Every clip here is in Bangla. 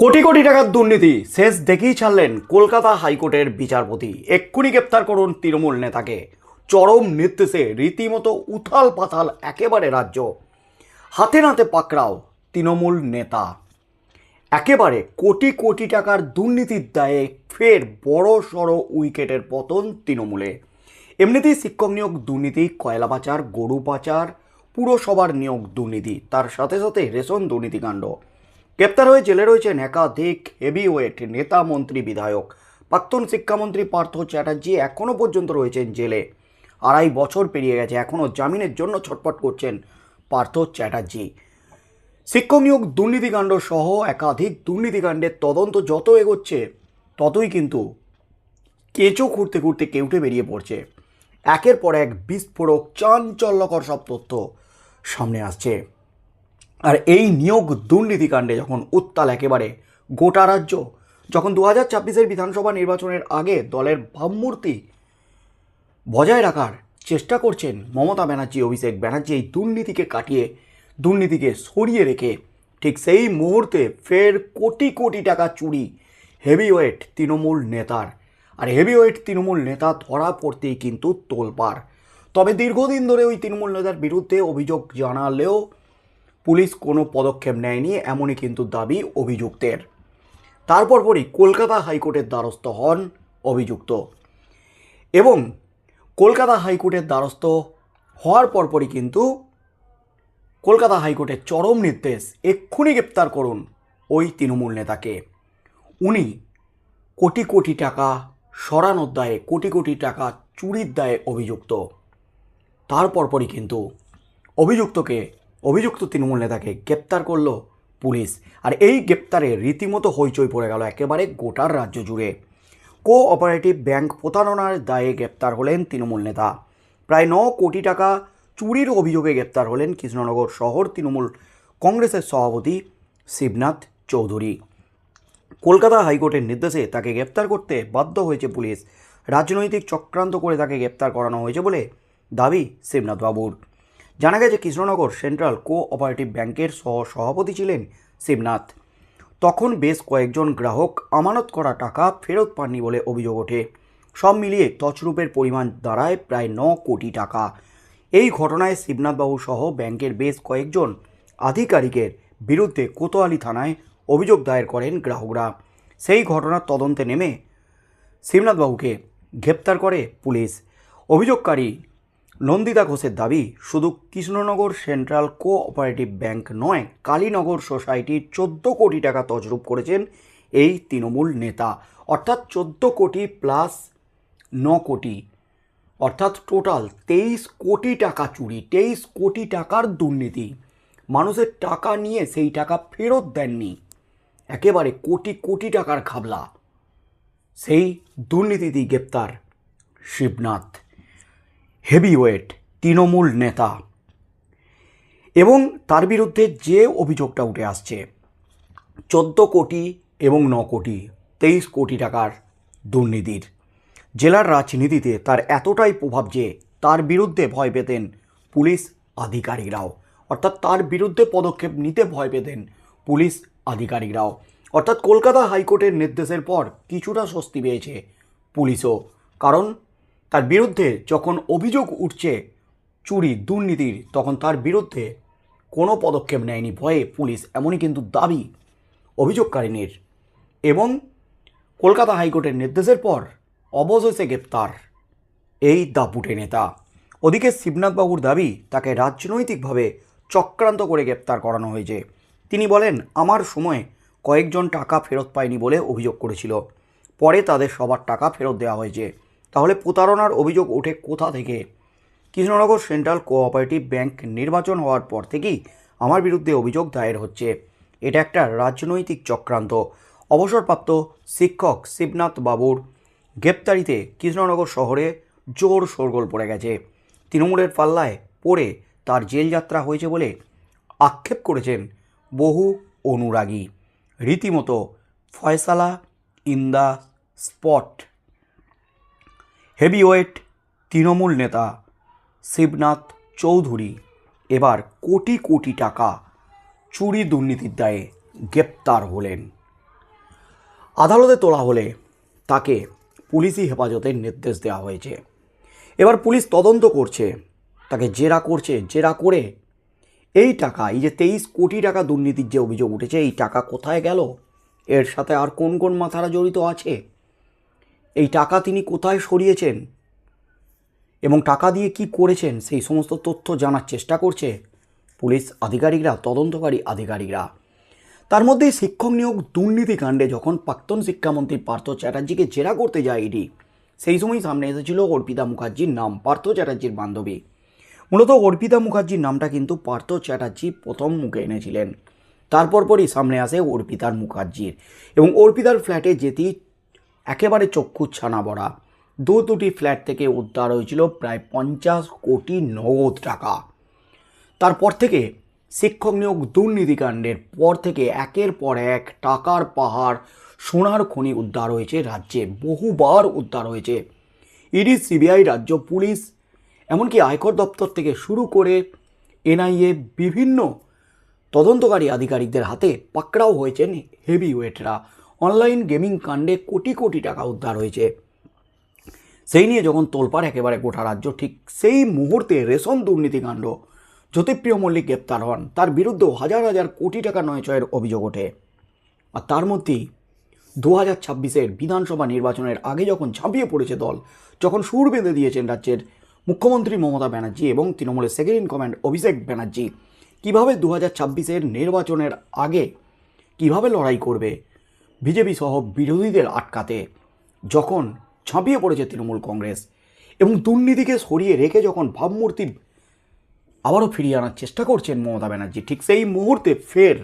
কোটি কোটি টাকার দুর্নীতি। শেষ দেখেই ছাড়লেন কলকাতা হাইকোর্টের বিচারপতি। এক্ষুনি গ্রেপ্তার করুন তৃণমূল নেতাকে। চরম নির্দেশে রীতিমতো উথাল পাথাল একেবারে রাজ্য। হাতে নাতে পাকড়াও তৃণমূল নেতা। একেবারে কোটি কোটি টাকার দুর্নীতির দায়ে ফের বড় সড়ো উইকেটের পতন তৃণমূলে। এমনিতেই শিক্ষক নিয়োগ দুর্নীতি, কয়লা পাচার, গরু পাচার, পুরসভার নিয়োগ দুর্নীতি, তার সাথে সাথে রেশন দুর্নীতিকাণ্ড। গ্রেপ্তার হয়ে জেলে রয়েছেন একাধিক হেভিওয়েট নেতা, মন্ত্রী, বিধায়ক। প্রাক্তন শিক্ষামন্ত্রী পার্থ চ্যাটার্জি এখনও পর্যন্ত রয়েছেন জেলে। আড়াই বছর পেরিয়ে গেছে, এখনও জামিনের জন্য ছটপট করছেন পার্থ চ্যাটার্জি। শিক্ষক নিয়োগ, দুর্নীতিকাণ্ড সহ একাধিক দুর্নীতিকাণ্ডের তদন্ত যত এগোচ্ছে, ততই কিন্তু কেঁচো খুঁড়তে খুঁড়তে কেউটে বেরিয়ে পড়ছে। একের পর এক বিস্ফোরক, চাঞ্চল্যকর সব তথ্য সামনে আসছে। আর এই নিয়োগ দুর্নীতিকাণ্ডে যখন উত্তাল একেবারে গোটা রাজ্য, যখন দু হাজার ছাব্বিশের বিধানসভা নির্বাচনের আগে দলের ভাবমূর্তি বজায় রাখার চেষ্টা করছেন মমতা ব্যানার্জি, অভিষেক ব্যানার্জি, এই দুর্নীতিকে কাটিয়ে, দুর্নীতিকে সরিয়ে রেখে, ঠিক সেই মুহূর্তে ফের কোটি কোটি টাকা চুরি হেভিওয়েট তৃণমূল নেতার। আর হেভিওয়েট তৃণমূল নেতা ধরা পড়তেই কিন্তু তোলপাড়। তবে দীর্ঘদিন ধরে ওই তৃণমূল নেতার বিরুদ্ধে অভিযোগ জানালেও পুলিশ কোনো পদক্ষেপ নেয়নি, এমনই কিন্তু দাবি অভিযুক্তের। তারপর পরই কলকাতা হাইকোর্টের দ্বারস্থ হন অভিযুক্ত। এবং কলকাতা হাইকোর্টের দ্বারস্থ হওয়ার পরপরই কিন্তু কলকাতা হাইকোর্টের চরম নির্দেশ, এক্ষুনি গ্রেপ্তার করুন ওই তৃণমূল নেতাকে। উনি কোটি কোটি টাকা সরানোর দায়ে, কোটি কোটি টাকা চুরির দায়ে অভিযুক্ত। তারপর পরই কিন্তু অভিযুক্তকে অভিযুক্ত তৃণমূল নেতাকে গ্রেপ্তার করল পুলিশ। আর এই গ্রেপ্তারে রীতিমতো হইচই পড়ে গেল একেবারে গোটার রাজ্য জুড়ে। কো অপারেটিভ ব্যাংক প্রতারণার দায়ে গ্রেপ্তার হলেন তৃণমূল নেতা। প্রায় ন কোটি টাকা চুরির অভিযোগে গ্রেপ্তার হলেন কৃষ্ণনগর শহর তৃণমূল কংগ্রেসের সভাপতি শিবনাথ চৌধুরী। কলকাতা হাইকোর্টের নির্দেশে তাকে গ্রেপ্তার করতে বাধ্য হয়েছে পুলিশ। রাজনৈতিক চক্রান্ত করে তাকে গ্রেপ্তার করানো হয়েছে বলে দাবি শিবনাথ বাবুর জানা গেছে কৃষ্ণনগর সেন্ট্রাল কো অপারেটিভ ব্যাংকের সহ সভাপতি ছিলেন শিবনাথ। তখন বেশ কয়েকজন গ্রাহক আমানত করা টাকা ফেরত পাননি বলে অভিযোগ ওঠে। সব মিলিয়ে তছরূপের পরিমাণ দাঁড়ায় প্রায় ন কোটি টাকা। এই ঘটনায় শিবনাথবাবু সহ ব্যাংকের বেশ কয়েকজন আধিকারিকের বিরুদ্ধে কোতোয়ালি থানায় অভিযোগ দায়ের করেন গ্রাহকরা। সেই ঘটনার তদন্তে নেমে শিবনাথবাবুকে গ্রেপ্তার করে পুলিশ। অভিযোগকারী নন্দিতা ঘোষের দাবি, শুধু Krishnanagar central cooperative bank নয়, কালীনগর সোসাইটির চোদ্দ কোটি টাকা তজরূপ করেছেন এই তৃণমূল নেতা। অর্থাৎ চোদ্দ কোটি প্লাস ন কোটি। অর্থাৎ টোটাল তেইশ কোটি টাকা চুরি, তেইশ কোটি টাকার দুর্নীতি। মানুষের টাকা নিয়ে সেই টাকা ফেরত দেননি। একেবারে কোটি কোটি টাকার খাবলা সেই দুর্নীতিতেই গ্রেপ্তার শিবনাথ। হেভিওয়েট তৃণমূল নেতা। এবং তার বিরুদ্ধে যে অভিযোগটা উঠে আসছে, চোদ্দ কোটি এবং ন কোটি, তেইশ কোটি টাকার দুর্নীতির। জেলার রাজনীতিতে তার এতটাই প্রভাব যে তার বিরুদ্ধে ভয় পেতেন পুলিশ আধিকারিকরাও। অর্থাৎ তার বিরুদ্ধে পদক্ষেপ নিতে ভয় পেতেন পুলিশ আধিকারিকরাও। অর্থাৎ কলকাতা হাইকোর্টের নির্দেশের পর কিছুটা স্বস্তি পেয়েছে পুলিশও। কারণ তার বিরুদ্ধে যখন অভিযোগ উঠছে চুরি, দুর্নীতির, তখন তার বিরুদ্ধে কোনো পদক্ষেপ নেয়নি। ভয়ে পুলিশ, এমনই কিন্তু দাবি অভিযোগকারিনীর। এবং কলকাতা হাইকোর্টের নির্দেশের পর অবশেষে গ্রেপ্তার এই দাপুটে নেতা। ওদিকে শিবনাথবাবুর দাবি, তাকে রাজনৈতিকভাবে চক্রান্ত করে গ্রেপ্তার করানো হয়েছে। তিনি বলেন, আমার সময় কয়েকজন টাকা ফেরত পায়নি বলে অভিযোগ করেছিল। পরে তাদের সবার টাকা ফেরত দেওয়া হয়েছে। তাহলে প্রতারণার অভিযোগ ওঠে কোথা থেকে? কৃষ্ণনগর সেন্ট্রাল কোঅপারেটিভ ব্যাংক নির্বাচন হওয়ার পর থেকেই আমার বিরুদ্ধে অভিযোগ দায়ের হচ্ছে। এটা একটা রাজনৈতিক চক্রান্ত। অবসরপ্রাপ্ত শিক্ষক শিবনাথ বাবুর গ্রেপ্তারিতে কৃষ্ণনগর শহরে জোর শোরগোল পড়ে গেছে। তৃণমূলের পাল্লায় পড়ে তার জেল যাত্রা হয়েছে বলে আক্ষেপ করেছেন বহু অনুরাগী। রীতিমতো ফয়সালা in the spot. Heavyweight Trinamool নেতা শিবনাথ চৌধুরী এবার কোটি কোটি টাকা চুরি দুর্নীতির দায়ে গ্রেপ্তার হলেন। আদালতে তোলা হলে তাকে পুলিশি হেফাজতের নির্দেশ দেওয়া হয়েছে। এবার পুলিশ তদন্ত করছে, তাকে জেরা করছে, জেরা করে এই টাকা, এই যে তেইশ কোটি টাকা দুর্নীতির যে অভিযোগ উঠেছে, এই টাকা কোথায় গেল? এর সাথে আর কোন কোন মাথারা জড়িত আছে? এই টাকা তিনি কোথায় সরিয়েছেন? এবং টাকা দিয়ে কি করেছেন? সেই সমস্ত তথ্য জানার চেষ্টা করছে পুলিশ আধিকারিকরা, তদন্তকারী আধিকারিকরা। তার মধ্যে শিক্ষক নিয়োগ দুর্নীতি কাণ্ডে যখন প্রাক্তন শিক্ষামন্ত্রী পার্থ চ্যাটার্জিকে জেরা করতে যায় ইডি, সেই সময় সামনে এসেছিল অর্পিতা মুখার্জির নাম, পার্থ চ্যাটার্জির বান্ধবী। মূলত অর্পিতা মুখার্জির নামটা কিন্তু পার্থ চ্যাটার্জি প্রথম মুখে এনেছিলেন। তারপর পরই সামনে আসে অর্পিতার মুখার্জির এবং অর্পিতার ফ্ল্যাটে যেতেই একেবারে চক্ষু ছানা বড়া দু দুটি ফ্ল্যাট থেকে উদ্ধার হয়েছিল প্রায় পঞ্চাশ কোটি নগদ টাকা। তারপর থেকে শিক্ষক নিয়োগ দুর্নীতিকাণ্ডের পর থেকে একের পর এক টাকার পাহাড় সোনার খনি উদ্ধার হয়েছে রাজ্যে, বহুবার উদ্ধার হয়েছে। ইডি, সিবিআই, রাজ্য পুলিশ, এমনকি আয়কর দপ্তর থেকে শুরু করে এনআইএ বিভিন্ন তদন্তকারী আধিকারিকদের হাতে পাকড়াও হয়েছেন হেভি ওয়েটরা অনলাইন গেমিং কাণ্ডে কোটি কোটি টাকা উদ্ধার হয়েছে। সেই নিয়ে যখন তোলপাড় একেবারে গোটা রাজ্য, ঠিক সেই মুহূর্তে রেশন দুর্নীতিকাণ্ড। জ্যোতিপ্রিয় মল্লিক গ্রেপ্তার হন। তার বিরুদ্ধেও হাজার হাজার কোটি টাকা নয় ছয়ের অভিযোগ ওঠে। আর তার মধ্যেই দু হাজার ছাব্বিশের বিধানসভা নির্বাচনের আগে যখন ঝাঁপিয়ে পড়েছে দল, যখন সুর বেঁধে দিয়েছেন রাজ্যের মুখ্যমন্ত্রী মমতা ব্যানার্জি এবং তৃণমূলের second in command Abhishek Banerjee. কীভাবে দু হাজার ছাব্বিশের নির্বাচনের আগে, কীভাবে লড়াই করবে বিজেপি সহ বিরোধীদের আটকাতে যখন ঝাঁপিয়ে পড়েছে তৃণমূল কংগ্রেস এবং দুর্নীতিকে সরিয়ে রেখে যখন ভাবমূর্তি আবারও ফিরিয়ে আনার চেষ্টা করছেন মমতা ব্যানার্জি, ঠিক সেই মুহূর্তে ফের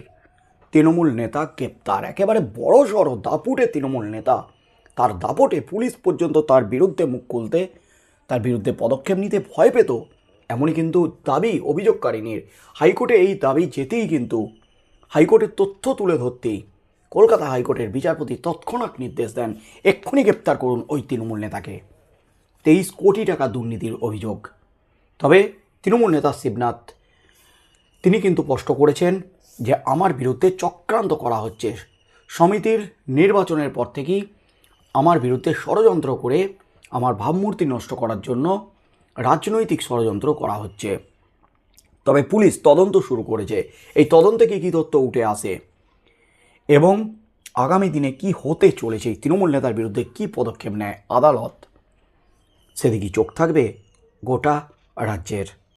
তৃণমূল নেতা গ্রেপ্তার। একেবারে বড় সড়ো দাপুটে তৃণমূল নেতা, তার দাপটে পুলিশ পর্যন্ত তার বিরুদ্ধে মুখ খুলতে, তার বিরুদ্ধে পদক্ষেপ নিতে ভয় পেত, এমনই কিন্তু দাবি অভিযোগকারিনীর। হাইকোর্টে এই দাবি যেতেই কিন্তু হাইকোর্টের তথ্য তুলে ধরতেই কলকাতা হাইকোর্টের বিচারপতি তৎক্ষণাৎ নির্দেশ দেন, এক্ষুনি গ্রেপ্তার করুন ওই তৃণমূল নেতাকে। তেইশ কোটি টাকা দুর্নীতির অভিযোগ। তবে তৃণমূল নেতা শিবনাথ, তিনি কিন্তু স্পষ্ট করেছেন যে আমার বিরুদ্ধে চক্রান্ত করা হচ্ছে। সমিতির নির্বাচনের পর থেকেই আমার বিরুদ্ধে ষড়যন্ত্র করে আমার ভাবমূর্তি নষ্ট করার জন্য রাজনৈতিক ষড়যন্ত্র করা হচ্ছে। তবে পুলিশ তদন্ত শুরু করেছে। এই তদন্তে কী কী তথ্য উঠে আসে এবং আগামী দিনে কি হতে চলেছে, এই তৃণমূল নেতার বিরুদ্ধে কি পদক্ষেপ নেয় আদালত সেদিকে চোখ থাকবে গোটা রাজ্যের